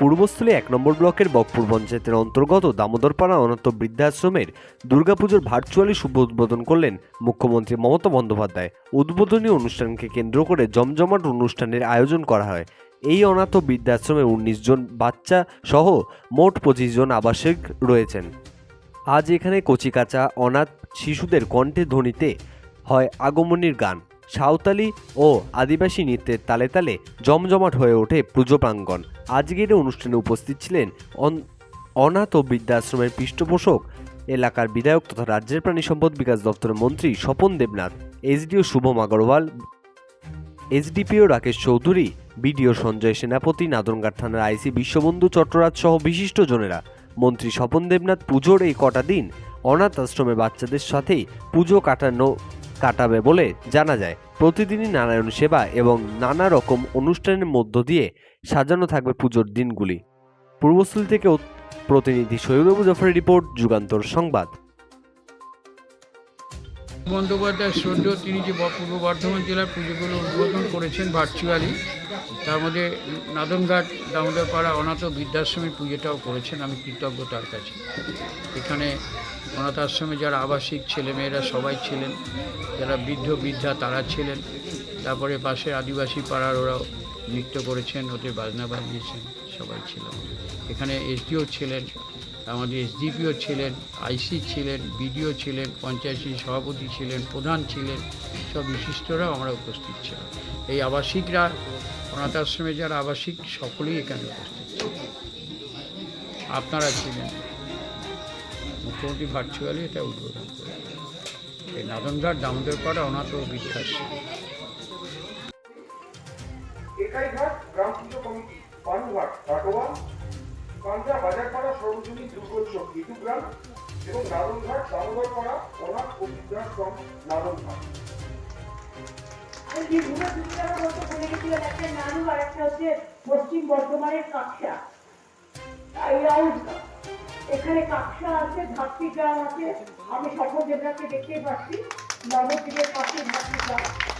পূর্বস্থলী এক নম্বর ব্লকের বকপুর পঞ্চায়েতের অন্তর্গত দামোদরপাড়া অনাথ বৃদ্ধাশ্রমের দুর্গাপুজোর ভার্চুয়ালি শুভ উদ্বোধন করলেন মুখ্যমন্ত্রী মমতা বন্দ্যোপাধ্যায়। উদ্বোধনী অনুষ্ঠানকে কেন্দ্র করে জমজমাট অনুষ্ঠানের আয়োজন করা হয়। এই অনাথ বৃদ্ধাশ্রমে উনিশ জন বাচ্চা সহ মোট পঁচিশ জন আবাসিক রয়েছেন। আজ এখানে কচিকাচা অনাথ শিশুদের কণ্ঠে ধ্বনিতে হয় আগমনীর গান। সাঁওতালি ও আদিবাসী নৃত্যের তালে তালে জমজমাট হয়ে ওঠে পুজো প্রাঙ্গণ। আজকের অনুষ্ঠানে উপস্থিত ছিলেন অন- অনাথ ও বৃদ্ধাশ্রমের পৃষ্ঠপোষক, এলাকার বিধায়ক তথা রাজ্যের প্রাণী সম্পদ বিকাশ দপ্তরের মন্ত্রী Swapan Debnath, SDO Shubham Agarwal, SDPO Rakesh Chowdhury, BDO Sanjay Senapati, Nadanghat থানার আইসি বিশ্ববন্ধু চট্টরাজ সহ বিশিষ্ট জনেরা। মন্ত্রী স্বপন দেবনাথ পুজোর এই কটা দিন অনাথ আশ্রমে বাচ্চাদের সাথেই পুজো কাটানো কাটাবে বলে জানা যায়। প্রতিদিনই নারায়ণ সেবা এবং নানা রকম অনুষ্ঠানের মধ্য দিয়ে সাজানো থাকবে পুজোর দিনগুলি। পূর্বস্থলী থেকে প্রতিনিধি সৈয়দবু জাফরের রিপোর্ট, যুগান্তর সংবাদ। বন্দ্যোপাধ্যায় শ্রদ্ধেয় তিনি যে পূর্ব বর্ধমান জেলার পুজোগুলো উদ্বোধন করেছেন ভার্চুয়ালি, তার মধ্যে নাদনঘাট, দামোদরপাড়া, অনাথ বৃদ্ধাশ্রমের পুজোটাও করেছেন, আমি কৃতজ্ঞ তার কাছে। এখানে অনাথ আশ্রমে যারা আবাসিক ছেলেমেয়েরা সবাই ছিলেন, যারা বৃদ্ধ, বৃদ্ধা তারা ছিলেন। তারপরে পাশে আদিবাসী পাড়ার ওরাও নৃত্য করেছেন ওদের বাজনা বাজিয়েছেন, সবাই ছিলেন এখানে এসডিও ছিলেন, আমাদের এসডিপিও ছিলেন, আইসি ছিলেন, বিডিও ছিলেন, পঞ্চায়েত সভাপতি ছিলেন, প্রধান ছিলেন, সব বিশিষ্টরাও আমরা উপস্থিত ছিলাম। এই আবাসিকরা অনাথ আশ্রমে যারা আবাসিক, সকলেই এখানে উপস্থিত ছিলেন। আপনারা ছিলেন। মুখ্যমন্ত্রী ভার্চুয়ালি এটা উদ্বোধন এই নাদনঘাট দামোদরপাড়া অনাথ ও বৃদ্ধাশ্রম। একাইঘাট গ্রাম পুজো কমিটি পানুঘাট কাটোয়া পাঞ্জা বাজারপাড়া সর্বজনীন দুর্গোৎসব ইটুগ্রাম এবং নাদনঘাট দামোদরপাড়া অনাথ ও বৃদ্ধাশ্রম নাদনঘাট। এই যে মতো বলে গেছিলেন একটা নাড়ু আর একটা হচ্ছে পশ্চিম বর্ধমানের কাকসা। এই রাউন্ডটা এখানে কাকসা আছে গ্রাম আছে। আমি সকল দেবরাকে দেখতেই পাচ্ছি। নবদ্বীপের পাশে ঘাটতি গ্রাম